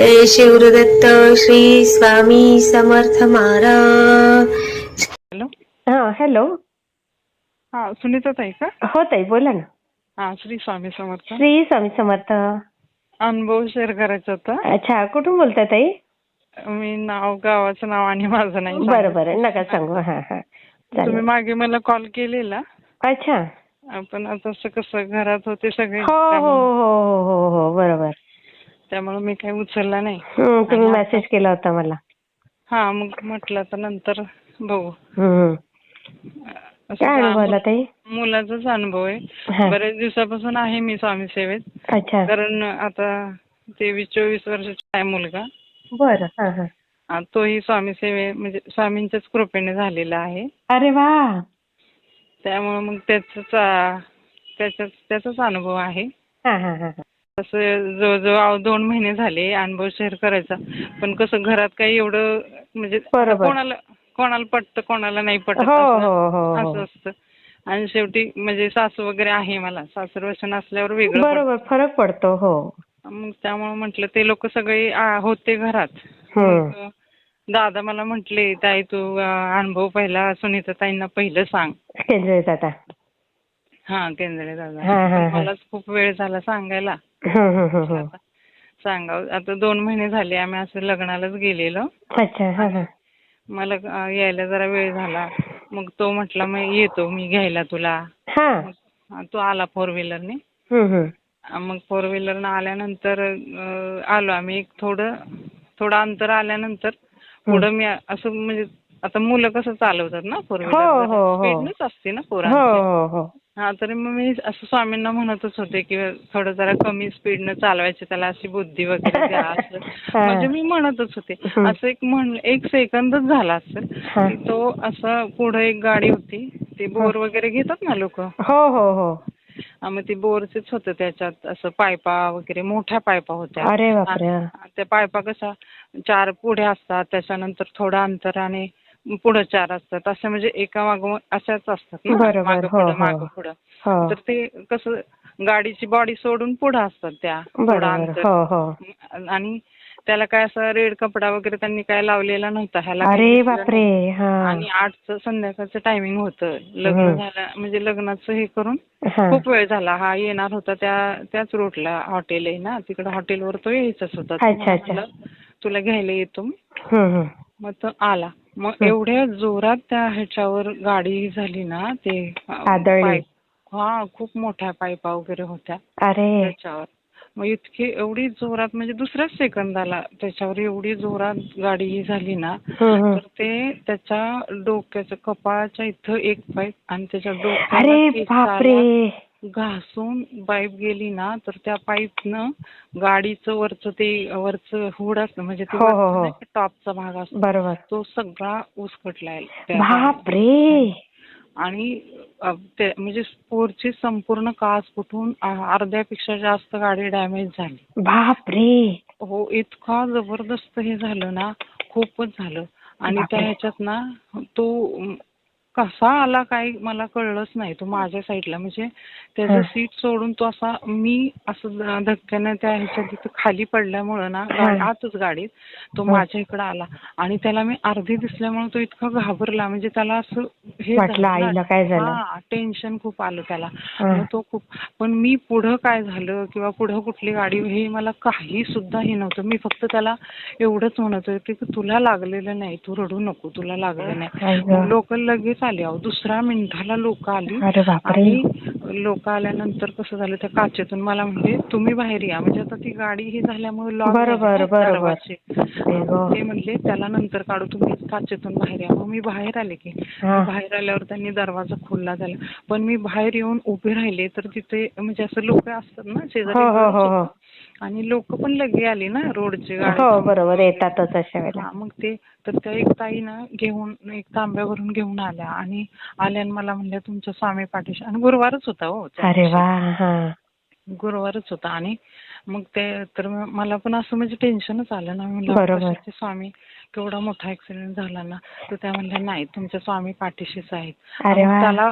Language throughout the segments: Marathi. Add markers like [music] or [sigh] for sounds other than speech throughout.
जय शिवदत्त श्री स्वामी समर्थ महाराज. हॅलो? हा हॅलो. हा सुनीता ताई का? हो ताई बोला ना. हा श्री स्वामी समर्थ. श्री स्वामी समर्थ. अनुभव शेअर करायचा होता. अच्छा कुठून बोलताय ताई? मी नाव गावाचं नाव आणि माझं नाही बरं सांगत. बरं नका सांगू. हा हा. तुम्ही चालेल मागे मला कॉल केलेला. अच्छा. आपण आता असं कसं घरात होते सगळे हो हो त्यामुळे- हो हो हो बरोबर. त्यामुळे मी काही उचलला नाही. तुम्ही मेसेज केला होता मला. हा मग म्हटलं तर नंतर बघू. असं काय अनुभव आला का- ताई? मुलाचाच अनुभव आहे. बरेच दिवसापासून आहे मी स्वामी सेवेत. अच्छा. कारण आता तेवीस चोवीस वर्षाचा आहे मुलगा. बरं हा हा. तोही स्वामी सेवे म्हणजे स्वामींच्याच कृपेने झालेला आहे. अरे वा! त्यामुळे मग त्याचाच त्याचाच त्याचाच अनुभव आहे. असं जवळजवळ दोन महिने झाले अनुभव शेअर करायचा. पण कसं घरात काही एवढं म्हणजे. कोणाला कोणाला पटतं कोणाला नाही पटत हो असं हो हो असं असतं. आणि शेवटी म्हणजे सासू वगैरे आहे मला. सासर वचन असल्यावर वेगळं. बरोबर फरक पडतो हो. मग त्यामुळे म्हटलं ते लोक सगळे होते घरात. हं. दादा मला म्हटले ताई तू अनुभव पहिला सुनीता ताईंना पहिलं सांग. केंद्रित आता हा केंद्रे दादा. मलाच खूप वेळ झाला सांगायला. सांगावं. आता दोन महिने झाले आम्ही असं लग्नालाच गेलेलो. अच्छा मला यायला जरा वेळ झाला. मग तो म्हटला मग येतो मी घ्यायला तुला. हा. तो आला फोर व्हीलरने. मग फोर व्हीलरनं आल्यानंतर आलो आम्ही एक थोडं थोडं अंतर आल्यानंतर पुढं मी असं म्हणजे आता मुलं कसं चालवतात ना फोर हो, हो, हो. व्हीलर असते ना हो पोरांची हो. हो तरी मग मी असं स्वामींना म्हणतच होते की थोडं जरा कमी स्पीडनं चालवायची त्याला अशी बुद्धी वगैरे द्या [laughs] असं. म्हणजे मी म्हणतच होते. असं एक म्हण एक सेकंदच झाला असेल. की तो असं पुढे एक गाडी होती. ते बोर वगैरे घेतात ना लोक? हो हो हो. मग ती बोरचेच होतं त्याच्यात. असं पायपा वगैरे मोठ्या पायपा होत्या. अरे त्या पायपा कशा चार पुढे असतात. त्याच्यानंतर थोडं अंतराने पुढे चार असतात. अशा म्हणजे एका मागोमाग अशाच असतात ना. मागं हो, पुढं हो. मागं पुढं. हो. तर ते कसं गाडीची बॉडी सोडून पुढे असतात त्या. थोडं अंतर. हो हो. आणि त्याला काय असं रेड कपडा वगैरे त्यांनी काय लावलेला नव्हता. ह्याला. हा. आणि आठचं संध्याकाळचं टायमिंग होतं. लग्न. झालं म्हणजे लग्नाचं हे करून खूप वेळ झाला. हा येणार होता त्या त्याच रोडला हॉटेल आहे ना? तिकडे हॉटेलवर तो यायचाच होता. तुला घ्यायला येतो मी. मग तो आला. मग. एवढ्या जोरात त्या ह्याच्यावर गाडी झाली ना ते आदळली. हा खूप मोठ्या पायपा वगैरे होत्या अरे त्याच्यावर मग इतकी एवढी जोरात म्हणजे दुसऱ्याच सेकंदाला त्याच्यावर एवढी जोरात गाडी ही झाली ना. तर ते त्याच्या डोक्याच्या कपाळाच्या इथं एक पाईप आणि त्याच्या अरे डोक्याला घासून पाईप गेली ना तर त्या पाईपनं गाडीचं वरचं ते वरचं हुड असतं म्हणजे ते हो, हो, हो. टॉपचा भाग असतो बरोबर तो सगळा उसकटलाय त्या. बापरे आणि अ, ते म्हणजे पोरची संपूर्ण काच फुटून अ, अर्ध्यापेक्षा जास्त गाडी डॅमेज झाली बापरे हो इतका जबरदस्त हे झालं ना खूपच झालं आणि त्या. ह्याच्यात ना तो कसा आला काय मला कळलंच नाही. तो माझ्या साईडला म्हणजे त्याचं. सीट सोडून तो असा मी असं धक्क्यानं त्या ह्याच्या तिथं खाली पडल्यामुळं ना. आतच गाडीत तो. माझ्या इकडे आला. आणि त्याला मी अर्धी दिसल्यामुळे तो इतका घाबरला. म्हणजे त्याला असं हे टेन्शन खूप आलं त्याला. तो खूप पण मी पुढं काय झालं किंवा पुढं कुठली गाडी हे मला काही सुद्धा हे नव्हतं. मी फक्त त्याला एवढंच म्हणत होते की तुला लागलेलं नाही. तू रडू नको तुला लागलं नाही. आई गं. लगेच आली अहो. दुसऱ्या मिनिटाला लोक आली. अरे बापरे. आणि लोक आल्यानंतर कसं झालं त्या काचेतून मला म्हणजे तुम्ही बाहेर या. म्हणजे आता ती गाडी ही झाल्यामुळे लॉक बरोबर, गं. ते म्हणले त्याला नंतर काढू तुम्ही काचेतून बाहेर या. मग मी बाहेर आले की. हा. बाहेर आल्यावर त्यांनी दरवाजा खोलला झाला पण मी बाहेर येऊन उभे राहिले तर तिथे म्हणजे असं लोक असतात ना शेजारी हो, हो, बरेच हो, हो. आणि लोक पण लगे आली ना रोडची हो बरोबर. येतातच अशा वेळेला. हा मग ते तर त्या एक ताई ना घेऊन एक तांब्यावरून घेऊन आल्या आणि आल्या आणि मला म्हणल्या तुमच्या स्वामी पाठीशी. आणि गुरुवारच होता हो त्या अरे दिवशी. वा हा. गुरुवारच होता. आणि मग ते तर म- मला पण असं म्हणजे टेन्शनच आलं ना. मी म्हणलं बरोबर. कशाचे स्वामी? केवढा मोठा ऍक्सिडेंट झाला ना. तर त्या म्हणल्या नाही तुमच्या स्वामी पाठीशीच आहेत. अरे मग वा. त्याला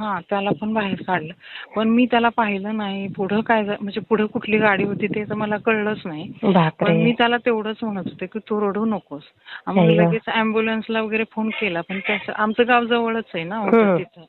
हा त्याला पण बाहेर काढलं. पण मी त्याला पाहिलं नाही. पुढं काय म्हणजे पुढं कुठली गाडी होती ते तर मला कळलंच नाही. पण मी त्याला तेवढंच म्हणत होते की तू रडू नकोस. अय्यो. लगेच अँब्युलन्सला वगैरे फोन केला. पण त्याचं आमचं गाव जवळच आहे ना. तिथं.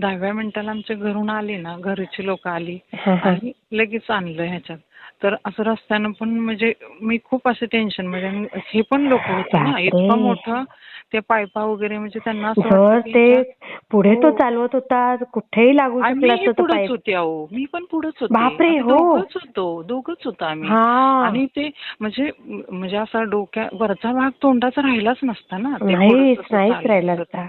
दहाव्या मिनिटाला आमच्या घरून आली ना घरची लोक आली. आणि लगेच आणलं ह्याच्यात. तर असं रस्त्यानं पण म्हणजे मी खूप असे टेन्शन म्हणजे हे पण लोक होते ना. इतकं मोठं ते पायपा वगैरे म्हणजे त्यांना असं ते पुढे तो हो. चालवत होता कुठेही लागू शकला पुढंच होते अहो मी पण पुढंच होते बापरे, हो. दोघंच होतो दोघंच होतो आम्ही हा आणि ते म्हणजे म्हणजे असा डोक्या वरचा भाग तोंडाचा राहिलाच नसता ना नाहीच राहिला. असता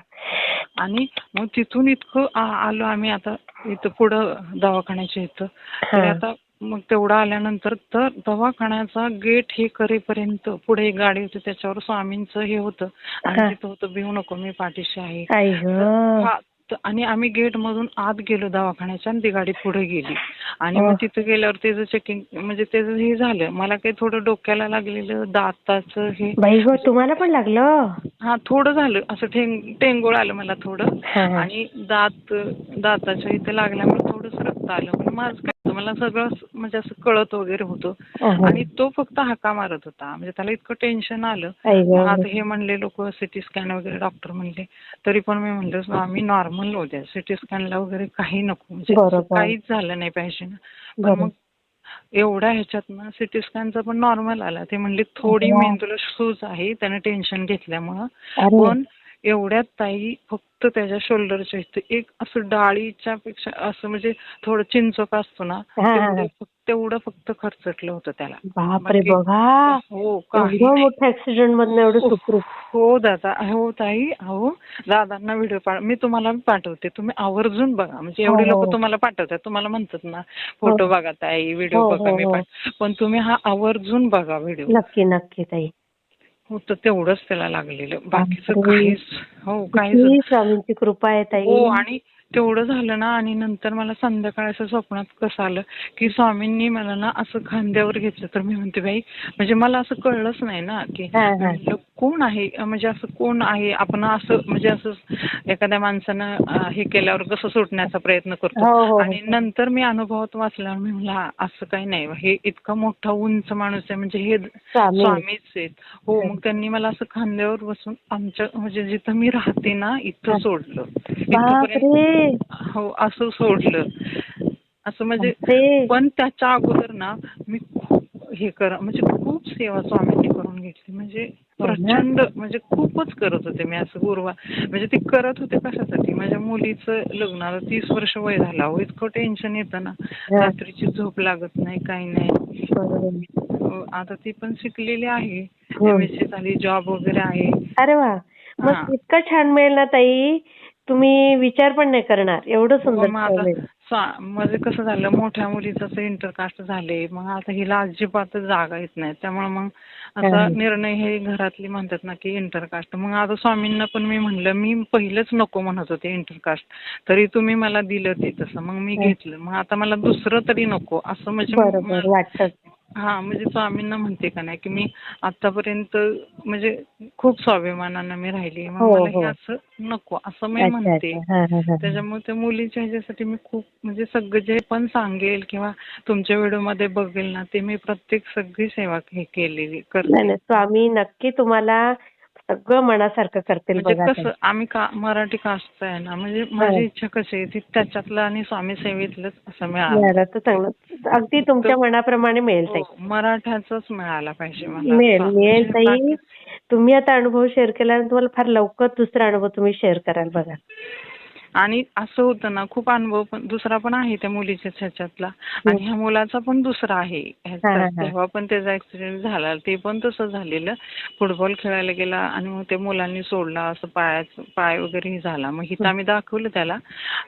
आणि मग तिथून इतकं आलो आम्ही आता इथं पुढं दवाखान्याच्या इथं तर. आता मग तेवढं आल्यानंतर तर दवाखान्याचा गेट हे करेपर्यंत पुढे एक गाडी होती त्याच्यावर स्वामींचं हे होतं. आणि तिथं होतं भिवू नको मी पाठीशी आहे. हा आणि आम्ही गेट मधून आत गेलो दवाखान्याच्या आणि ती गाडी पुढे गेली. आणि मग. तिथं गेल्यावर त्याचं चेकिंग म्हणजे त्याचं हे झालं मला काही थोडं डोक्याला लागलेलं दाताचं हे. बाई ग तुम्हाला पण लागलं? हा थोडं झालं. असं ठेंग टेंगोळ आलं मला थोडं. हा, हा. आणि दात दाताच्या इथे लागल्यामुळे थोडंसं रक्त आलं. पण माझं मला सगळं म्हणजे असं कळत वगैरे होतं. अहं. आणि तो फक्त हाका मारत होता. म्हणजे त्याला इतकं टेन्शन आलं. आता हे म्हणले लोक सिटी स्कॅन वगैरे डॉक्टर म्हणले. तरी पण मी म्हणलं आम्ही नॉर्मल होऊ द्या सिटी स्कॅनला वगैरे काही नको. म्हणजे. काहीच झालं नाही पाहिजे ना पण. मग एवढ्या ह्याच्यात ना सिटी स्कॅनचा पण नॉर्मल आला. ते म्हणले थोडी वा. मेंदूला सूज आहे. त्याने टेन्शन घेतल्यामुळं. पण एवढ्यात ताई फक्त त्याच्या शोल्डरच्या इथे एक असं डाळीच्या पेक्षा असं म्हणजे थोडं चिंचोक असतो ना हा, हा, तेवढं हा. फक्त- खर्चटलं होतं त्याला. बापरे बघा. हो काही एवढं नाही. मोठं ऍक्सिडेंट मधनं एवढं सुखरूप. हो दादा. हो ताई. हो दादांना व्हिडिओ पाठ मी तुम्हाला पाठवते. तुम्ही आवर्जून बघा. म्हणजे एवढे हो, लोक हो. तुम्हाला पाठवतात. तुम्हाला म्हणतात ना फोटो बघा ताई. व्हिडिओ हो, बघा हो, मी हो. पण तुम्ही हा आवर्जून बघा व्हिडिओ नक्की नक्की ताई. हो तर तेवढंच त्याला लागलेलं. बाकीचं. काहीच हो किती स्वामींची कृपा आहे ताई. हो आणि तेवढं झालं ना आणि नंतर मला संध्याकाळी असं स्वप्नात कसं आलं की स्वामींनी मला ना असं खांद्यावर घेतलं. तर मी म्हणते बाई म्हणजे मला असं कळलंच नाही ना की कोण आहे? म्हणजे असं कोण आहे? आपण असं म्हणजे असं एखाद्या माणसानं हे केल्यावर कसं सुटण्याचा प्रयत्न हो, हो, करतो हो. आणि नंतर मी अनुभवात वाचल्यावर मी म्हणलं "हा, असं काही नाही. हे इतका मोठा उंच माणूस आहे. म्हणजे हे स्वामी. स्वामीच आहेत. हो मग त्यांनी मला असं खांद्यावर बसून आमच्या म्हणजे जिथं मी राहते ना इथं सोडलं. हो असं सोडलं. असं म्हणजे. पण त्याच्या अगोदर ना मी हे कर. म्हणजे खूप सेवा स्वामींनी करून घेतली. म्हणजे हो? प्रचंड म्हणजे खूपच करत होते मी असं गुरुवार. म्हणजे ते करत होते कशासाठी? माझ्या मुलीचं लग्नाला तीस वर्ष वय झालं. अहो इतकं टेन्शन येतं ना. हा. रात्रीची झोप लागत नाही काही नाही. अं, आता ती पण शिकलेली आहे. हो. झाली जॉब वगैरे आहे. अरे वा. हा. मग इतकं छान मिळेल ना ताई. तुम्ही विचार पण नाही करणार. एवढं सुंदर आता म्हणजे कसं झालं मोठ्या मुलीचं असं इंटरकास्ट झाले. मग आता हिला अजिबातच जागा येत नाही. त्यामुळे मग हा. निर्णय हे घरातली म्हणतात ना की इंटरकास्ट मग आता स्वामींना पण मी म्हणलं मी पहिलंच नको म्हणत होते इंटरकास्ट तरी तुम्ही मला दिलं ते तसं. मग मी. घेतलं. मग आता मला दुसरं तरी नको. असं म्हणजे हा म्हणजे स्वामींना म्हणते का नाही की मी आतापर्यंत म्हणजे खूप स्वाभिमानानं मी राहिली मग हो, मला हो. हे असं नको असं मी म्हणते. त्याच्यामुळे त्या मुलीच्या ह्याच्यासाठी मी खूप म्हणजे सगळं जे पण सांगेल किंवा तुमच्या व्हिडिओमध्ये बघेल ना ते मी प्रत्येक सगळी सेवा हे केलेली करते स्वामी नक्की तुम्हाला सगळं मनासारखं करतील म्हणजे कसं आम्ही का मराठी कास्ट आहे ना म्हणजे माझी इच्छा कशी आहे ती त्याच्यातलं आणि स्वामी सेवेतलंच असं. मिळालं. मिळालं तर चांगलं. अगदी तुमच्या मनाप्रमाणे मिळेल ताई. हो, मराठ्याचंच मिळायला पाहिजे मला. मिळेल मिळेल ताई. तुम्ही आता अनुभव शेअर केला तुम्हाला फार लवकर दुसरा अनुभव तुम्ही शेअर कराल बघा. आणि असं होतं ना खूप अनुभव पण दुसरा पण आहे त्या मुलीच्या ह्याच्यातला. आणि ह्या मुलाचा पण दुसरा आहे हा, हा. तेव्हा पण त्याचा ऍक्सिडेंट झाला ते पण तसं झालेलं. फुटबॉल खेळायला गेला आणि मग त्या मुलांनी सोडला असं पायाच पाय वगैरे हे झाला. मग इथं आम्ही दाखवलं त्याला.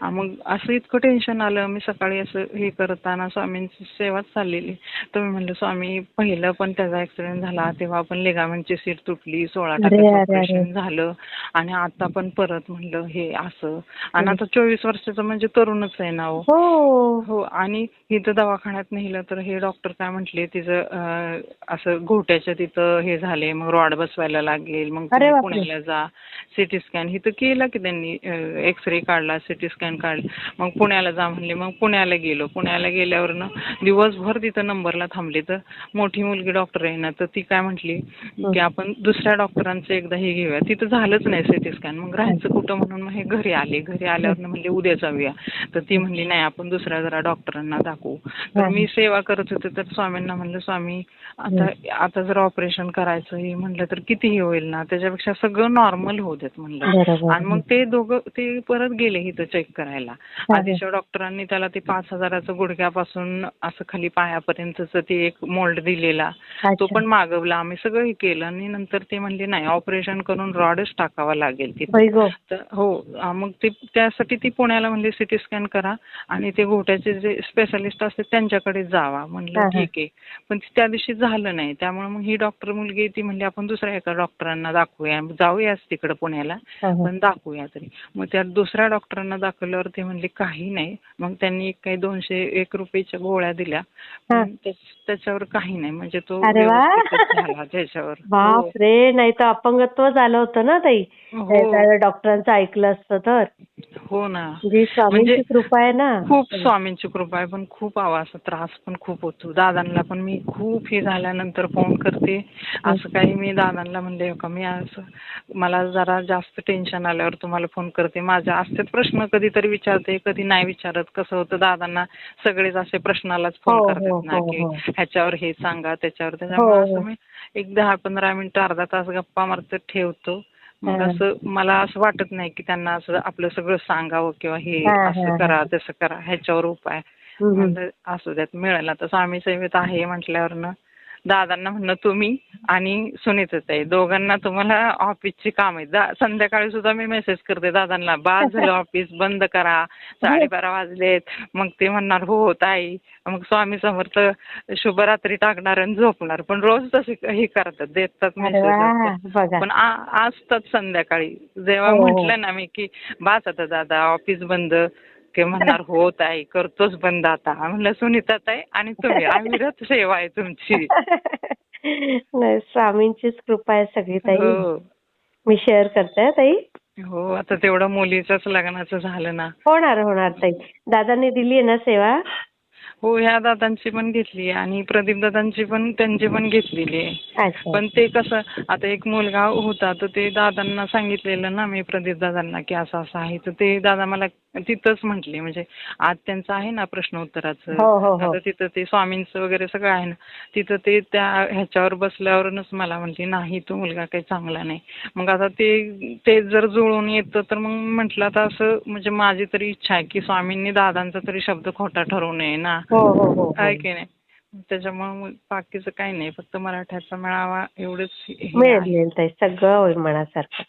मग असं इतकं टेन्शन आलं. मी सकाळी असं हे करताना स्वामींची सेवाच चाललेली. तर मी म्हणलं स्वामी पहिलं पण त्याचा ऍक्सिडेंट झाला. तेव्हा पण लेगामेंटची सीट तुटली. सोळा अरे. ऑपरेशन झालं. आणि आता पण परत म्हणलं हे असं. आणि आता चोवीस वर्षाचं म्हणजे तरुणच आहे ना हो. हो. हो आणि इथं दवाखान्यात नेलं तर हे डॉक्टर काय म्हटले तिचं असं घोट्याच्या तिथं हे झाले मग रॉड बसवायला लागेल मग. पुण्याला जा सिटी स्कॅन. इथं केलं की त्यांनी एक्सरे काढला सिटी स्कॅन काढला मग पुण्याला जा म्हणले मग पुण्याला गेलो. पुण्याला गेल्यावर ना दिवसभर तिथं नंबरला थांबले तर मोठी मुलगी डॉक्टर आहे ना तर ती काय म्हटली की आपण दुसऱ्या डॉक्टरांचं एकदा हे घेऊया. तिथं झालंच नाही सिटी स्कॅन. मग राहायचं कुठं म्हणून मग हे घरी आले घरी आल्यावर म्हणले उद्या जाऊया. तर ती म्हणली नाही आपण दुसऱ्या जरा डॉक्टरांना दाखवू. तर मी सेवा करत होते तर स्वामींना म्हणलं स्वामी आता आता जर ऑपरेशन करायचं हे म्हणलं तर किती हे होईल ना त्याच्यापेक्षा सगळं नॉर्मल होऊ देत म्हणलं. आणि मग ते दोघं ते परत गेले इथं चेक करायला. आधीच्या डॉक्टरांनी त्याला ते पाच हजाराचं गुडघ्यापासून असं खाली पायापर्यंतच ते एक मोल्ड दिलेला. तो. पण मागवला. आम्ही सगळं हे केलं. आणि नंतर ते म्हणले नाही ऑपरेशन करून रॉडच टाकावा लागेल तिथे. हो मग ते त्यासाठी ती पुण्याला म्हणली सिटी स्कॅन करा आणि ते घोट्याचे जे स्पेशालिस्ट असते त्यांच्याकडे जावा. हा, म्हणलं हा. ठीक आहे. पण त्या दिवशी झालं नाही. त्यामुळे मग ही डॉक्टर मुलगी ती म्हणली आपण दुसऱ्या एका डॉक्टरांना दाखवूया. जाऊयाच तिकडे पुण्याला हा, हा. पण दाखवूया तरी. मग त्या दुसऱ्या डॉक्टरांना दाखवल्यावर ते म्हणले काही नाही. मग त्यांनी एक काही दोनशे एक रुपयाच्या गोळ्या दिल्या. हा. त्याच्यावर काही नाही. म्हणजे तो झाला त्याच्यावर. [laughs] हो. बाप रे नाही तर अपंगत्व झालं होतं ना ताई. हो. डॉक्टरांचं ऐकलं असतं तर. हो ना. जी स्वामींची म्हणजे कृपा आहे ना. खूप स्वामींची कृपा आहे पण खूप आवाज त्रास पण खूप होतो. दादांना पण मी खूप हे झाल्यानंतर फोन करते. असं काही मी दादांना म्हणले का मी असं मला जरा जास्त टेन्शन आल्यावर तुम्हाला फोन करते. माझ्या असतात प्रश्न कधीतरी विचारते कधी नाही विचारत. कसं होतं दादांना सगळेच असे प्रश्नालाच हो, फोन हो, करतात ना हो, की हो. ह्याच्यावर हे सांगा त्याच्यावर त्याच्यामुळे हो, असं हो. मी एक दहा पंधरा मिनिटं अर्धा तास गप्पा मारत ठेवतो. मग. असं मला असं वाटत नाही की त्यांना असं आपलं सगळं सांगावं किंवा हे असं. करा तसं करा ह्याच्यावर उपाय असू द्यात मिळाला तर स्वामी सेवेत आहे म्हटल्यावर ना दादांना म्हणणं तुम्ही आणि सुनीताताई दोघांना तुम्हाला ऑफिसची काम आहे दा संध्याकाळी सुद्धा मी मेसेज करते दादांना. बाद [laughs] झालं ऑफिस बंद करा. साडेबारा वाजलेत. मग ते म्हणणार हो ताई. मग स्वामी समर्थ शुभरात्री टाकणार आणि झोपणार. पण रोज तसे हे करतात. देतात मेसेज पण असतात संध्याकाळी. जेव्हा हो, हो. म्हटलं ना मी की बास आता दादा ऑफिस बंद. की म्हणणार हो ताई करतोच बंद आता. म्हणलं सुनीता ताई आणि तुम्ही अविरत [laughs] सेवा आहे तुमची. [laughs] नाही स्वामींचीच कृपा आहे सगळी ताई. हो. मी शेअर करते हं, ताई. हो आता तेवढं मुलीच्याच लग्नाचं झालं ना. होणार होणार ताई. दादांनी दिली आहे ना सेवा? हो ह्या दादांची पण घेतली आणि प्रदीप दादांची पण त्यांची पण घेतलेली आहे. अच्छा. पण ते कसं आता एक मुलगा होता तर ते दादांना सांगितलेलं ना मी प्रदीप दादांना की असं असं आहे. तर ते दादा मला तिथंच म्हटले म्हणजे आज त्यांचं आहे ना प्रश्न उत्तराचं हो, हो, हो. आता तिथं ते स्वामींचं वगैरे सगळं आहे ना तिथं ते त्या ह्याच्यावर बसल्यावरूनच मला म्हणले नाही तो मुलगा काही चांगला नाही. मग आता ते ते जर जुळून येतं तर मग म्हटलं आता असं म्हणजे माझी तरी इच्छा आहे की स्वामींनी दादांचा तरी शब्द खोटा ठरवू नये ना. हो हो हो, हो. आहे की नाही? त्याच्यामुळे बाकीचं काही नाही फक्त मराठ्याचा मेळावा एवढंच हे मिळेल आहे. मिळेल ताई सगळं होईल मनासारखं.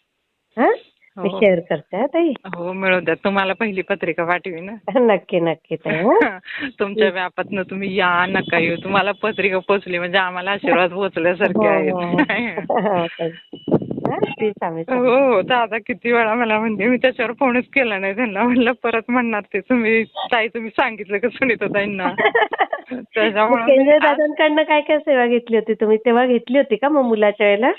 हा? मी. शेअर करते हं, ताई? हो मिळू द्या. तुम्हाला पहिली पत्रिका पाठवी ना नक्की नक्की ताई हं? [laughs] तुमच्या व्यापातनं तुम्ही या नका येऊ. तुम्हाला पत्रिका पोचली म्हणजे आम्हाला आशीर्वाद पोचल्यासारखे हो, हो. आहेत हो. [laughs] [laughs] हं? हो हो दादा किती वेळा मला म्हणते मी त्याच्यावर फोनच केला नाही त्यांना. म्हणलं परत म्हणणार ते. तुम्ही ताई तुम्ही सांगितलं का सुनीता ताईंना? त्याच्यामुळे केंद्र दादांकडनं काय काय सेवा घेतली होती? तुम्ही तेव्हा घेतली होती का मग मुलाच्या वेळेला?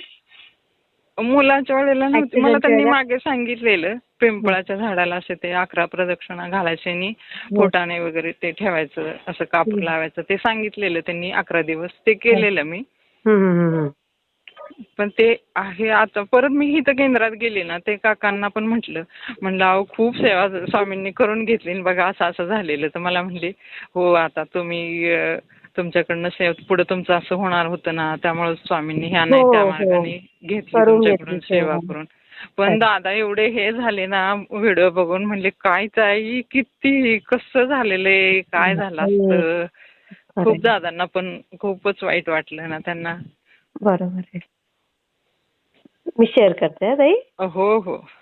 मुलाच्या वेळेला नव्हती. मला त्यांनी? मागे सांगितलेलं पिंपळाच्या झाडाला असे ते अकरा प्रदक्षिणा घालायचे आणि पोटाने वगैरे ते ठेवायचं असं कापूर लावायचं ते सांगितलेलं त्यांनी अकरा दिवस. ते केलेलं मी. पण ते आहे आता परत मी इथं केंद्रात गेले ना ते काकांना पण म्हटलं म्हणलं अहो खूप सेवा स्वामींनी करून घेतली बघा असं असं झालेलं. तर मला म्हणले हो आता तुम्ही तुमच्याकडनं सेव पुढे तुमचं असं होणार होतं ना त्यामुळे स्वामींनी ह्या नाही हो, त्या हो. मार्गाने घेतली तुमच्याकडून सेवा सेवा. करून. पण दादा एवढे हे झाले ना व्हिडिओ बघून म्हणले काय ताई किती कसं झालेलं काय झालं असतं. खूप दादांना पण खूपच वाईट वाटलं ना त्यांना. बरोबर आहे. मी शेअर करते हा ताई. हो हो हा,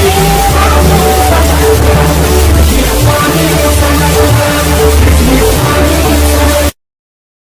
Música